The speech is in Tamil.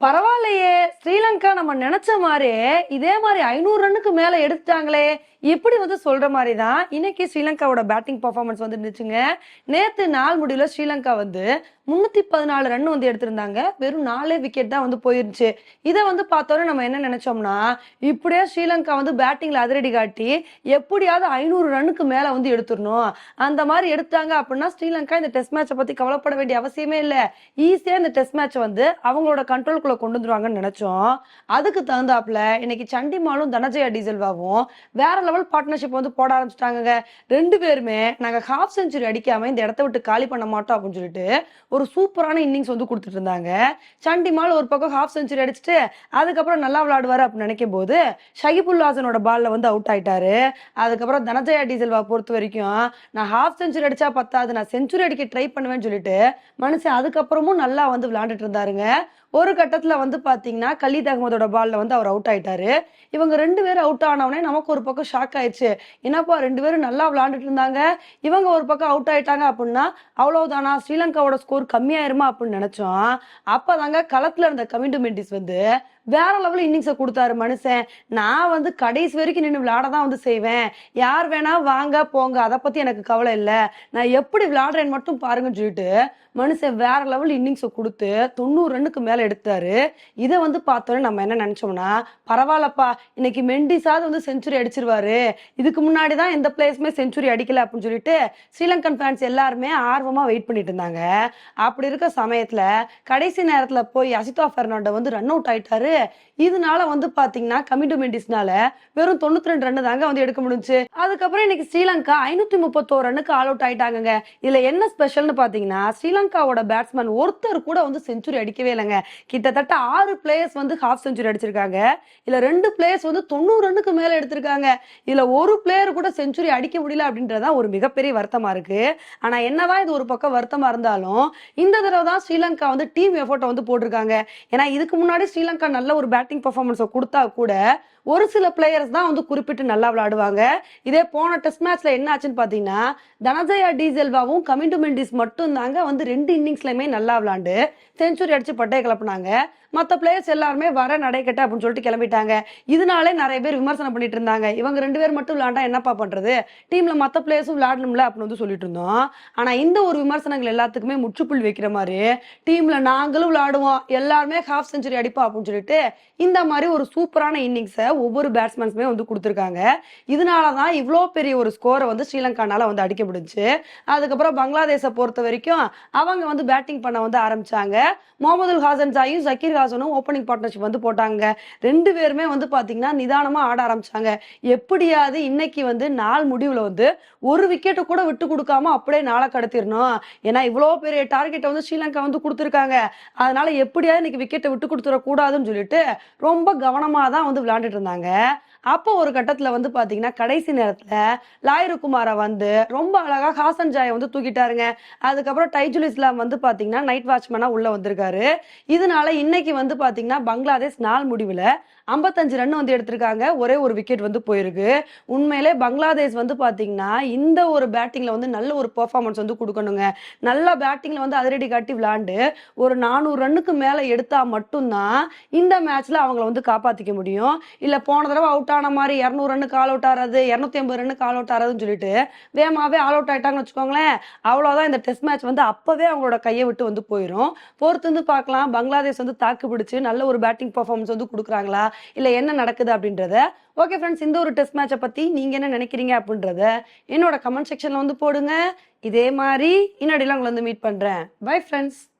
பரவாயில்ல பரவாயில்லையே. ஸ்ரீலங்கா நம்ம நினைச்ச மாதிரியே இதே மாதிரி ஐநூறு ரன்னுக்கு மேல எடுத்துட்டாங்களே. இப்படி வந்து சொல்ற மாதிரி தான் இன்னைக்கு ஸ்ரீலங்காவோட பேட்டிங் பர்ஃபார்மன்ஸ் வந்து இருந்துச்சுங்க. நேத்து நாள் முடிவுல ஸ்ரீலங்கா வந்து முன்னூத்தி பதினாலு ரன் வந்து எடுத்திருந்தாங்க. வெறும் நாலே விக்கெட் தான் வந்து போயிருச்சு இதை வந்து பார்த்தோன்னே நம்ம என்ன நினைச்சோம்னா இப்படியே ஸ்ரீலங்கா வந்து பேட்டிங்ல அதிரடி காட்டி எப்படியாவது ஐநூறு ரன்னுக்கு மேல வந்து எடுத்துடணும். அந்த மாதிரி எடுத்தாங்க அப்படின்னா ஸ்ரீலங்கா இந்த டெஸ்ட் மேட்சை பத்தி கவலைப்பட வேண்டிய அவசியமே இல்லை. ஈஸியா இந்த டெஸ்ட் மேட்ச் வந்து அவங்களோட கண்ட்ரோலுக்குள்ள கொண்டு வந்துருவாங்கன்னு நினைச்சோம். அதுக்கு தகுந்தாப்புல இன்னைக்கு சண்டிமாலும் தனஜயா டீசல்வாவும் வேற லெவல் பார்ட்னர்ஷிப் வந்து போட ஆரம்பிச்சிட்டாங்க ரெண்டு பேருமே நாங்க ஹாஃப் செஞ்சுரி அடிக்காம இந்த இடத்த விட்டு காலி பண்ண மாட்டோம் அப்படின்னு சொல்லிட்டு ஒரு சூப்பரான இன்னிங்ஸ் வந்து கொடுத்துட்டு இருந்தாங்க. சண்டிமால் ஒரு பக்கம் ஹாஃப் செஞ்சுரி அடிச்சுட்டு அதுக்கப்புறம் நல்லா விளையாடுவாரு அப்படின்னு நினைக்கும் போது ஷகிபுல் ஹாசனோட பால்ல வந்து அவுட் ஆயிட்டாரு. அதுக்கப்புறம் தனஜயா டீசல்வா பொறுத்த வரைக்கும் நான் ஹாஃப் செஞ்சுரி அடிச்சா பத்தாது நான் செஞ்சுரி அடிக்க ட்ரை பண்ணுவேன்னு சொல்லிட்டு மனுஷன் அதுக்கப்புறமும் நல்லா வந்து விளையாண்டுட்டு இருந்தாருங்க. ஒரு கட்டத்துல வந்து பாத்தீங்கன்னா கலீத் அகமதோட பால்ல வந்து அவர் அவுட் ஆயிட்டாரு. இவங்க ரெண்டு பேரும் அவுட் ஆனவனே நமக்கு ஒரு பக்கம் ஷாக் ஆயிடுச்சு. என்னப்பா ரெண்டு பேரும் நல்லா விளையாண்டுட்டு இருந்தாங்க. இவங்க ஒரு பக்கம் அவுட் ஆயிட்டாங்க அப்படின்னா அவ்வளவுதானா? ஸ்ரீலங்காவோட ஸ்கோர் கம்மியாயிருமா அப்படின்னு நினைச்சோம். அப்பதாங்க களத்துல இருந்த கமிண்டு மெண்டிஸ் வந்து வேற லெவல் இன்னிங்ஸை கொடுத்தாரு மனுஷன். நான் வந்து கடைசி வரைக்கும் நின்று விளையாட தான் வந்து செய்வேன். யார் வேணா வாங்க போங்க அதை பத்தி எனக்கு கவலை இல்லை. நான் எப்படி விளையாடுறேன்னு மட்டும் பாருங்கன்னு சொல்லிட்டு மனுஷன் வேற லெவல் இன்னிங்ஸை கொடுத்து தொண்ணூறு ரன்னுக்கு மேல எடுத்தாரு. இதை வந்து பார்த்தோன்னே நம்ம என்ன நினைச்சோம்னா பரவாயில்லப்பா இன்னைக்கு மெண்டிஸாவது வந்து செஞ்சுரி அடிச்சிருவாரு. இதுக்கு முன்னாடி தான் எந்த பிளேஸுமே செஞ்சுரி அடிக்கல அப்படின்னு சொல்லிட்டு ஸ்ரீலங்கன் ஃபேன்ஸ் எல்லாருமே ஆர்வமா வெயிட் பண்ணிட்டு இருந்தாங்க. அப்படி இருக்க சமயத்துல கடைசி நேரத்துல போய் அசிதா பெர்னாண்டோ வந்து ரன் அவுட் ஆயிட்டாரு. இதனால வந்து பாத்தீங்கன்னா கமிண்டு மெண்டிஸ்னால வெறும் தொண்ணூத்தி ரெண்டு ரன் தாங்க வந்து எடுக்க முடிஞ்சு அதுக்கப்புறம் இன்னைக்கு ஸ்ரீலங்கா ஐநூத்தி முப்பத்தோரு ரன்னுக்கு ஆல் அவுட் ஆயிட்டாங்க இதுல என்ன ஸ்பெஷல்னு பாத்தீங்கன்னா ஸ்ரீலங்காவோட பேட்ஸ்மேன் ஒருத்தர் கூட வந்து செஞ்சுரி அடிக்கவே இல்லைங்க. கிட்டத்தட்ட ஆறு பிளேயர்ஸ் வந்து ஹாஃப் செஞ்சுரி அடிச்சிருக்காங்க. இதுல ரெண்டு பிளேயர்ஸ் வந்து தொண்ணூறு ரன்னுக்கு மேல எடுத்திருக்காங்க. இதுல ஒரு பிளேயர் கூட செஞ்சுரி அடிக்க முடியல அப்படின்றதான் ஒரு மிகப்பெரிய வருத்தமா இருக்கு. ஆனா என்னதான் இது ஒரு பக்கம் வருத்தமா இருந்தாலும் இந்த தடவை தான் ஸ்ரீலங்கா வந்து டீம் எஃபோர்ட்டை வந்து போட்டிருக்காங்க. ஏன்னா இதுக்கு முன்னாடி ஸ்ரீலங்கா நல்ல ஒரு பேட்டிங் பர்ஃபார்மன்ஸை கொடுத்தா கூட ஒரு சில பிளேயர்ஸ் தான் வந்து குறிப்பிட்டு நல்லா விளையாடுவாங்க. இதே போன டெஸ்ட் மேட்ச்ல என்ன ஆச்சுன்னு பாத்தீங்கன்னா தனஜயா டீசெல்வாவும் கமிண்டு மெண்டிஸ் மட்டும் தாங்க வந்து ரெண்டு இன்னிங்ஸ்லயுமே நல்லா விளாண்டு செஞ்சுரி அடிச்சு பட்டையை கிளப்புனாங்க. மற்ற பிளேயர்ஸ் எல்லாருமே வர நடைக்கட்ட அப்படின்னு சொல்லிட்டு கிளம்பிட்டாங்க. இதனாலே நிறைய பேர் விமர்சனம் பண்ணிட்டு இருந்தாங்க. இவங்க ரெண்டு பேர் மட்டும் விளையாண்டா என்னப்பா பண்றது? டீம்ல மற்ற பிளேயர்ஸும் விளையாடணும்ல அப்படின்னு வந்து சொல்லிட்டு இருந்தோம். ஆனா இந்த ஒரு விமர்சனங்கள் எல்லாத்துக்குமே முற்றுப்புள்ளி வைக்கிற மாதிரி டீம்ல நாங்களும் விளையாடுவோம். எல்லாருமே ஹாஃப் செஞ்சுரி அடிப்போம் அப்படின்னு சொல்லிட்டு இந்த மாதிரி ஒரு சூப்பரான இன்னிங்ஸை ஒவ்வொரு பேட்ஸ்மேன்ஸுமே வந்து கொடுத்துருக்காங்க. இதனால தான் இவ்வளோ பெரிய ஒரு ஸ்கோரை வந்து ஸ்ரீலங்கானால வந்து அடிக்க முடிஞ்சு அதுக்கப்புறம் பங்களாதேஷை பொறுத்த வரைக்கும் அவங்க வந்து பேட்டிங் பண்ண வந்து ஆரம்பிச்சாங்க. முகமது ஹாசன் சாயும் ஜக்கீர் ஹாசனும் ஓப்பனிங் பார்ட்னர்ஷிப் வந்து போட்டாங்க. ரெண்டு பேருமே வந்து பாத்தீங்கன்னா நிதானமா ஆட ஆரம்பிச்சாங்க. எப்படியாவது இன்னைக்கு வந்து நாள் முடிவுல வந்து ஒரு விக்கெட்டு கூட விட்டு கொடுக்காம அப்படியே நாளை கடத்திடணும். ஏன்னா இவ்வளோ பெரிய டார்கெட்டை வந்து ஸ்ரீலங்கா வந்து கொடுத்துருக்காங்க. அதனால எப்படியாவது இன்னைக்கு விக்கெட்டை விட்டு கொடுத்துடக்கூடாதுன்னு சொல்லிட்டு ரொம்ப கவனமா தான் வந்து விளையாண்டுட்டு இருந்தாங்க. அப்போ ஒரு கட்டத்துல வந்து பாத்தீங்கன்னா கடைசி நேரத்துல லாயிரு குமாரை வந்து ரொம்ப அழகா ஹாசன் ஜாயை வந்து தூக்கிட்டாருங்க. அதுக்கப்புறம் டைஜுல் இஸ்லாம் வந்து பாத்தீங்கன்னா நைட் வாட்ச்மேனா உள்ள வந்திருக்காரு. இதனால இன்னைக்கு வந்து பாத்தீங்கன்னா பங்களாதேஷ் நாள் முடிவுல ஐம்பத்தஞ்சு ரன் வந்து எடுத்திருக்காங்க. ஒரே ஒரு விக்கெட் வந்து போயிருக்கு. உண்மையிலே பங்களாதேஷ் வந்து பாத்தீங்கன்னா இந்த ஒரு பேட்டிங்ல வந்து நல்ல ஒரு பெர்ஃபார்மன்ஸ் வந்து கொடுக்கணுங்க. நல்ல பேட்டிங்ல வந்து அதிரடி காட்டி விளையாண்டு ஒரு நானூறு ரன்னுக்கு மேல எடுத்தா மட்டும்தான் இந்த மேட்ச்ல அவங்கள வந்து காப்பாத்திக்க முடியும். இல்ல போன தடவை அவுட் ஆன மாதிரி இரநூறு ரன்னுக்கு ஆல் அவுட் ஆறது இரநூத்தி ஐம்பது ரன்னுக்கு ஆல் அவுட் ஆறதுன்னு சொல்லிட்டு வேகமாவே ஆல் அவுட் ஆயிட்டாங்கன்னு வச்சுக்கோங்களேன். அவ்வளவுதான் இந்த டெஸ்ட் மேட்ச் வந்து அப்பவே அவங்களோட கையை விட்டு வந்து போயிடும் பொறுத்து வந்து பார்க்கலாம். பங்களாதேஷ் வந்து தாக்கு பிடிச்சு நல்ல ஒரு பேட்டிங் பர்ஃபார்மன்ஸ் வந்து கொடுக்குறாங்களா? இல்ல என்ன நடக்குது அப்படின்றத. ஓகே ஃப்ரெண்ட்ஸ் இந்த ஒரு டெஸ்ட் மேட்சை பத்தி நீங்க என்ன நினைக்கிறீங்க அப்படின்றத என்னோட கமெண்ட் செக்ஷன்ல வந்து போடுங்க. இதே மாதிரி இன்னடியில் உங்களை வந்து மீட் பண்றேன். Bye friends